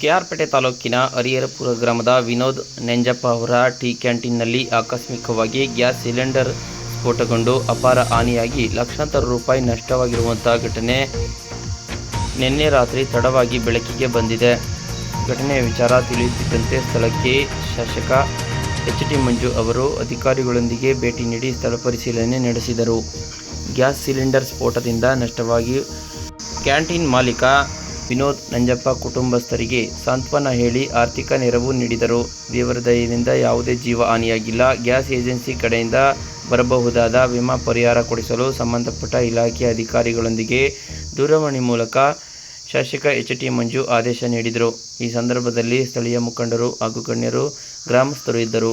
ಕೆಆರ್ಪೇಟೆ ತಾಲೂಕಿನ ಹರಿಹರಪುರ ಗ್ರಾಮದ ವಿನೋದ್ ನೆಂಜಪ್ಪ ಅವರ ಟೀ ಕ್ಯಾಂಟೀನ್ನಲ್ಲಿ ಆಕಸ್ಮಿಕವಾಗಿ ಗ್ಯಾಸ್ ಸಿಲಿಂಡರ್ ಸ್ಫೋಟಗೊಂಡು ಅಪಾರ ಹಾನಿಯಾಗಿ ಲಕ್ಷಾಂತರ ರೂಪಾಯಿ ನಷ್ಟವಾಗಿರುವಂಥ ಘಟನೆ ನಿನ್ನೆ ರಾತ್ರಿ ತಡವಾಗಿ ಬೆಳಕಿಗೆ ಬಂದಿದೆ. ಘಟನೆಯ ವಿಚಾರ ತಿಳಿಯುತ್ತಿದ್ದಂತೆ ಸ್ಥಳಕ್ಕೆ ಶಾಸಕ ಎಚ್ ಟಿ ಮಂಜು ಅವರು ಅಧಿಕಾರಿಗಳೊಂದಿಗೆ ಭೇಟಿ ನೀಡಿ ಸ್ಥಳ ಪರಿಶೀಲನೆ ನಡೆಸಿದರು. ಗ್ಯಾಸ್ ಸಿಲಿಂಡರ್ ಸ್ಫೋಟದಿಂದ ನಷ್ಟವಾಗಿ ಕ್ಯಾಂಟೀನ್ ಮಾಲೀಕ ವಿನೋದ್ ನಂಜಪ್ಪ ಕುಟುಂಬಸ್ಥರಿಗೆ ಸಾಂತ್ವನ ಹೇಳಿ ಆರ್ಥಿಕ ನೆರವು ನೀಡಿದರು. ದೇವರ ದಯದಿಂದ ಯಾವುದೇ ಜೀವ ಹಾನಿಯಾಗಿಲ್ಲ. ಗ್ಯಾಸ್ ಏಜೆನ್ಸಿ ಕಡೆಯಿಂದ ಬರಬಹುದಾದ ವಿಮಾ ಪರಿಹಾರ ಕೊಡಿಸಲು ಸಂಬಂಧಪಟ್ಟ ಇಲಾಖೆಯ ಅಧಿಕಾರಿಗಳೊಂದಿಗೆ ದೂರವಾಣಿ ಮೂಲಕ ಶಾಸಕ ಎಚ್ ಟಿ ಮಂಜು ಆದೇಶ ನೀಡಿದರು. ಈ ಸಂದರ್ಭದಲ್ಲಿ ಸ್ಥಳೀಯ ಮುಖಂಡರು ಹಾಗೂ ಗಣ್ಯರು ಗ್ರಾಮಸ್ಥರು ಇದ್ದರು.